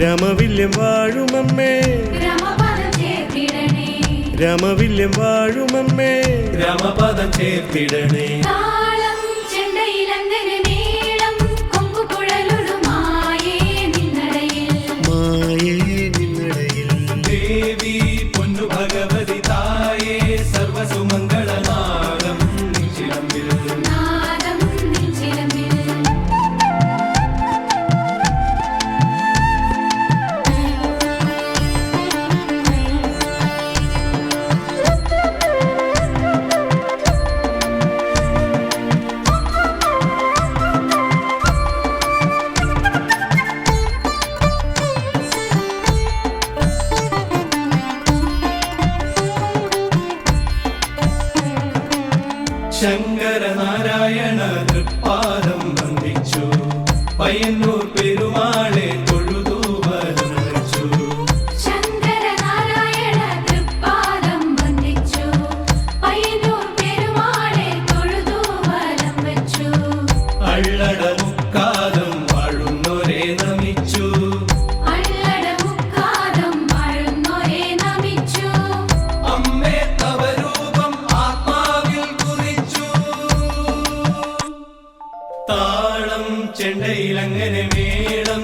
രാമവില്യം വാഴുമമ്മേ. രാമവില്യം വാഴുമമ്മേ. രാമപദം ചേർത്തിടണേ. ശങ്കരനാരായണ തൃപ്പാദം വന്ദിച്ചു. പയ്യന്നൂർ പെരുമാ ചെണ്ടയിലങ്ങനെ മേളം